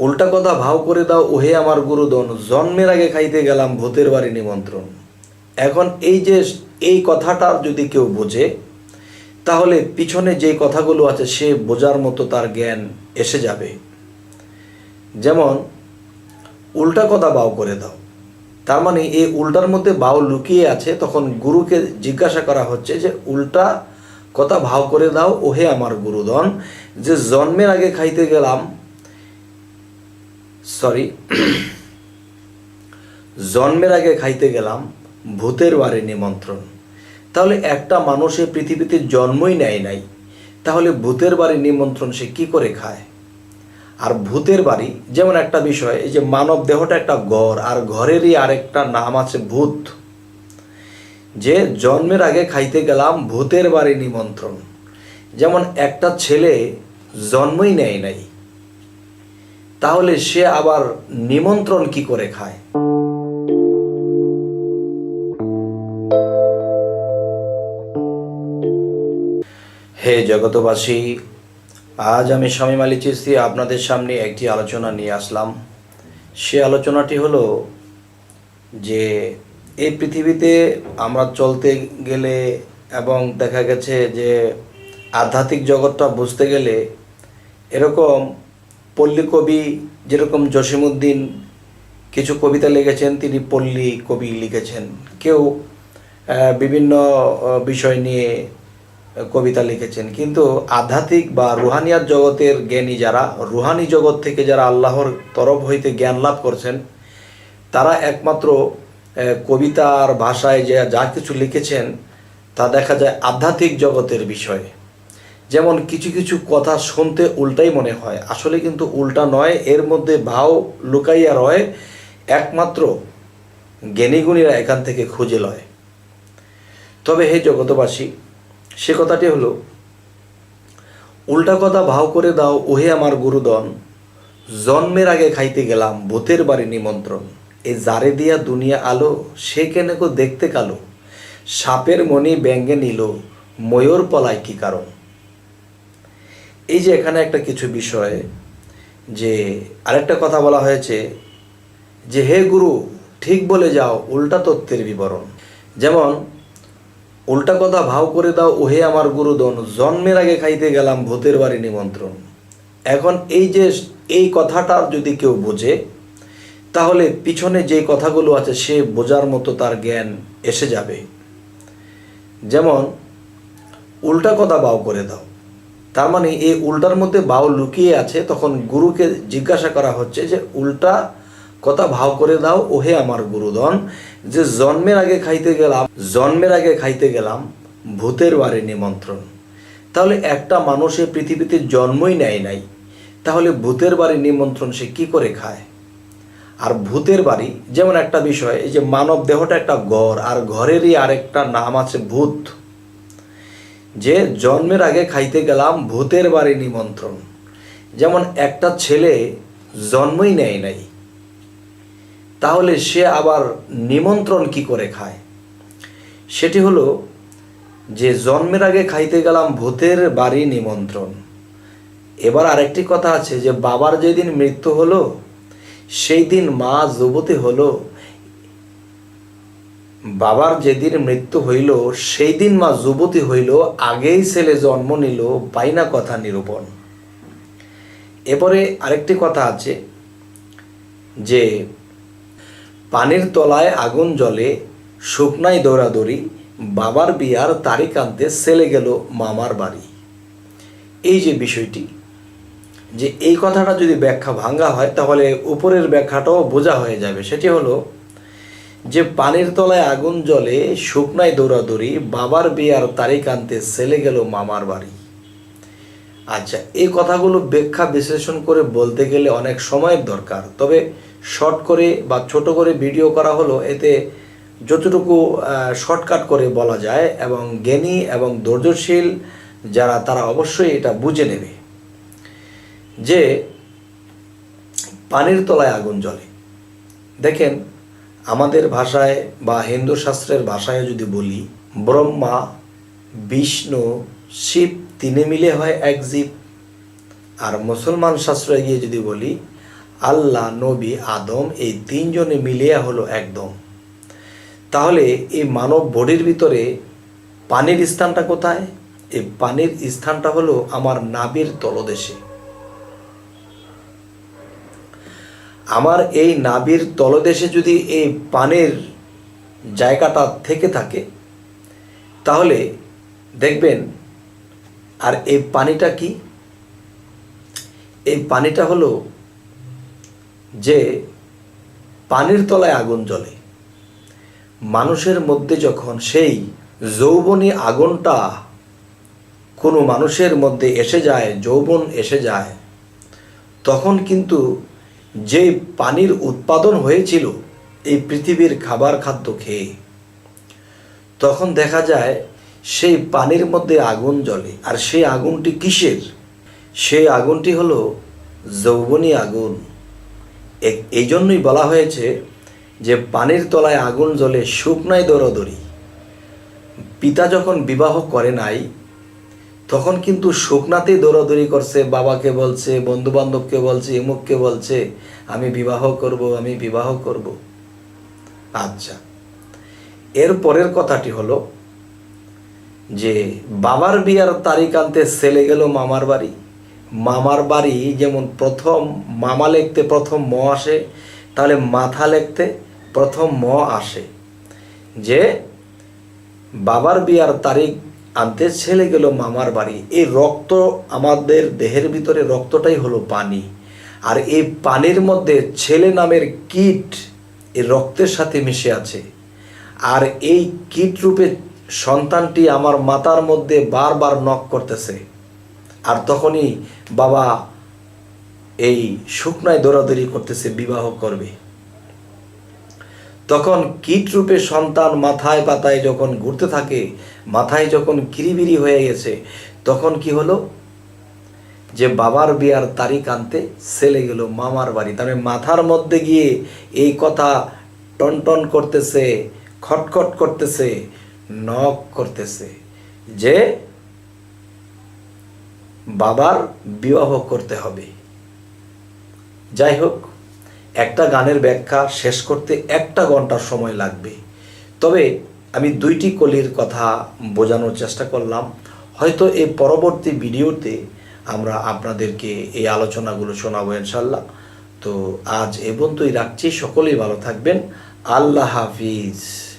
উল্টা কথা ভাও করে দাও, ওহে আমার গুরুদন, জন্মের আগে খাইতে গেলাম ভূতের বাড়ি নিমন্ত্রণ। এখন এই যে এই কথাটা যদি কেউ বোঝে, তাহলে পিছনে যে কথাগুলো আছে, সে বোঝার মতো তার জ্ঞান এসে যাবে। যেমন, উল্টা কথা বাউ করে দাও। তার মানে এই উল্টার মধ্যে বাউ লুকিয়ে আছে, তখন গুরুকে জিজ্ঞাসা করা হচ্ছে যে, উল্টা কথা ভাও করে দাও, ওহে আমার গুরুদন, যে জন্মের আগে খাইতে গেলাম সরি জন্মের আগে খাইতে গেলাম ভূতের বাড়ি নিমন্ত্রণ। তাহলে একটা মানুষের পৃথিবীতে জন্মই নেয় নাই, তাহলে ভূতের বাড়ি নিমন্ত্রণ সে কি করে খায়? আর ভূতের বাড়ি, যেমন একটা বিষয়, এই যে মানব দেহটা একটা ঘর, আর ঘরেরই আরেকটা নাম আছে ভূত। যে জন্মের আগে খাইতে গেলাম ভূতের বাড়ি নিমন্ত্রণ। যেমন একটা ছেলে জন্মই নেয় নাই তাহলে সে আবার নিমন্ত্রণ কি করে খায়? হে জগতবাসী আজ আমি স্বামী মালি চিস্তি আপনাদের সামনে একটি আলোচনা নিয়ে আসলাম। সে আলোচনাটি হলো যে, এই পৃথিবীতে আমরা চলতে গেলে এবং দেখা গেছে যে, আধ্যাত্মিক জগৎটা বুঝতে গেলে এরকম পল্লী কবি যেরকম জসিমুদ্দিন কিছু কবিতা লিখেছেন, তিনি পল্লী কবি লিখেছেন। কেউ বিভিন্ন বিষয় নিয়ে কবিতা লিখেছেন। কিন্তু আধ্যাত্মিক বা রুহানিয়াত জগতের জ্ঞানী যারা, রুহানি জগৎ থেকে যারা আল্লাহর তরফ হইতে জ্ঞান লাভ করছেন, তারা একমাত্র কবিতার ভাষায় যে যা কিছু লিখেছেন, তা দেখা যায় আধ্যাত্মিক জগতের বিষয়। যেমন কিছু কিছু কথা শুনতে উল্টাই মনে হয়। আসলে কিন্তু উল্টা নয়, এর মধ্যে ভাও লুকাইয়া রয়, একমাত্র জ্ঞানীগুণীরা এখান থেকে খুঁজে লয়। তবে হে জগতবাসী সে কথাটি হলো, উল্টা কথা ভাও করে দাও, ওহে আমার গুরুদন জন্মের আগে খাইতে গেলাম, ভূতের বাড়ি নিমন্ত্রণ। এ জারে দিয়া দুনিয়া আলো, সে কেনে কো দেখতে কালো? সাপের মনি ব্যঙ্গে নিল, ময়ূর পলায় কি কারণ? এই যে এখানে একটা কিছু বিষয় যে আরেকটা কথা বলা হয়েছে যে, হে গুরু, ঠিক বলে যাও উল্টা তত্ত্বের বিবরণ। যেমন, উল্টা কথা ভাও করে দাও, ওহে আমার গুরুদন, জন্মের আগে খাইতে গেলাম ভূতের বাড়ি নিমন্ত্রণ। এখন এই যে, এই কথাটা যদি কেউ বোঝে, তাহলে পিছনে যে কথাগুলো আছে, সে বোঝার মতো তার জ্ঞান এসে যাবে। যেমন, উল্টা কথা বাও করে দাও। তার মানে এই উল্টার মধ্যে বাও লুকিয়ে আছে, তখন গুরুকে জিজ্ঞাসা করা হচ্ছে যে, উল্টা কথা ভাও করে দাও, ওহে আমার গুরুদন, যে জন্মের আগে খাইতে গেলাম, জন্মের আগে খাইতে গেলাম, ভূতের বাড়ি নিমন্ত্রণ। তাহলে একটা মানুষের পৃথিবীতে জন্মই নেয় নাই, তাহলে ভূতের বাড়ি নিমন্ত্রণ সে কি করে খায়? আর ভূতের বাড়ি, যেমন একটা বিষয়, এই যে মানব দেহটা একটা ঘর, আর ঘরেরই আরেকটা নাম আছে ভূত। যে জন্মের আগে খাইতে গেলাম ভূতের বাড়ি নিমন্ত্রণ। যেমন একটা ছেলে জন্মই নেয় নাই। তাহলে সে আবার নিমন্ত্রণ কি করে খায়? সেটি হলো যে জন্মের আগে খাইতে গেলাম ভূতের বাড়ি নিমন্ত্রণ। এবার আরেকটি কথা আছে যে বাবার যেদিন মৃত্যু হলো, সেই দিন মা যুবতী হলো বাবার যেদিন মৃত্যু হইল সেই দিন মা যুবতী হইল, আগেই ছেলে জন্ম নিল, বাইনা কথা নিরূপণ। এরপরে আরেকটি কথা আছে, যে পানির তলায় আগুন জ্বলে শুকনাই দৌড়াদৌড়ি, বাবার বিয়ার তারিখ আনতে ছেলে গেল মামার বাড়ি। এই যে বিষয়টি, যে এই কথাটা যদি ব্যাখ্যা ভাঙ্গা হয়, তাহলে উপরের ব্যাখ্যাটাও বোঝা হয়ে যাবে। সেটি হলো যে পানির তলায় আগুন জ্বলে শুকনায় দৌড়াদৌড়ি বাবার বিয়ার তারিখ আনতে ছেলে গেল মামার বাড়ি। আচ্ছা এই কথাগুলো ব্যাখ্যা বিশ্লেষণ করে বলতে গেলে অনেক সময়ের দরকার। তবে শর্ট করে বা ছোট করে ভিডিও করা হলো, এতে যতটুকু শর্টকাট করে বলা যায় এবং জ্ঞানী এবং ধৈর্যশীল যারা, তারা অবশ্যই এটা বুঝে নেবে। যে পানির তলায় আগুন জ্বলে। দেখেন আমাদের ভাষায় বা হিন্দু শাস্ত্রের ভাষায় যদি বলি, ব্রহ্মা, বিষ্ণু, শিব তিনে মিলে হয় এক জীব। আর মুসলমান শাস্ত্রে গিয়ে যদি বলি, আল্লাহ, নবী, আদম এই তিনজনে মিলিয়া হলো একদম। তাহলে এই মানব বডির ভিতরে পানির স্থানটা কোথায়? এই পানির স্থানটা হলো আমার নাবির তলদেশে। আমার এই নাবির তলদেশে যদি এই পানির জায়গাটা থেকে থাকে, তাহলে দেখবেন, আর এই পানিটা কি? এই পানিটা হলো যে পানির তলায় আগুন জ্বলে। মানুষের মধ্যে যখন সেই যৌবনী আগুনটা কোনো মানুষের মধ্যে এসে যায়, যৌবন এসে যায়, তখন কিন্তু যে পানির উৎপাদন হয়েছিল এই পৃথিবীর খাবার খাদ্য খেয়ে। তখন দেখা যায় সেই পানির মধ্যে আগুন জ্বলে। আর সেই আগুনটি কিসের? সেই আগুনটি হলো যৌবনী আগুন। এই জন্যই বলা হয়েছে যে পানির তলায় আগুন জ্বলে শুকনায় দরদরি পিতা যখন বিবাহ করে নাই তখন কিন্তু শুকনাতেই দৌড়াদৌড়ি করছে, বাবাকে বলছে বন্ধু বান্ধবকে বলছে এমুককে বলছে, আমি বিবাহ করব, আমি বিবাহ করব। আচ্ছা এর পরের কথাটি হলো যে, বাবার বিয়ার তারিখ আনতে ছেলে গেল মামার বাড়ি। মামার বাড়ি যেমন প্রথম মামা লিখতে প্রথম ম আসে, তাহলে মাথা লিখতে প্রথম ম আসে। যে, বাবার বিয়ার তারিখ আনতে ছেলে গেল মামার বাড়ি। এই রক্ত আমাদের দেহের ভিতরে, রক্তটাই হলো পানি। আর এই পানির মধ্যে ছেলে নামের কীট এই রক্তের সাথে মিশে আছে। আর এই কীট রূপে সন্তানটি আমার মাতার মধ্যে বারবার নক করতেছে। আর তখনই বাবা এই শুকনায় দৌড়াদৌড়ি করতেছে, বিবাহ করবে। তখন কীট রূপে সন্তান মাথায় পাতায় যখন ঘুরতে থাকে, মাথায় যখন কিরিবিরি হয়ে গেছে, তখন কি হলো? যে বাবার বিয়ার তারিখ আনতে ছেলে গেল মামার বাড়ি। তার মানে মাথার মধ্যে গিয়ে এই কথা টনটন করতেছে, খটখট করতেছে নক করতেছে যে বাবার বিবাহ করতে হবে। যাই হোক একটা গানের ব্যাখ্যা শেষ করতে একটা ঘণ্টার সময় লাগবে। তবে আমি দুইটি কলির কথা বোঝানোর চেষ্টা করলাম। হয়তো এই পরবর্তী ভিডিওতে আমরা আপনাদেরকে এই আলোচনাগুলো শোনাবো ইনশাল্লাহ তো আজ এ রাখছি। সকলেই ভালো থাকবেন। আল্লাহ হাফিজ।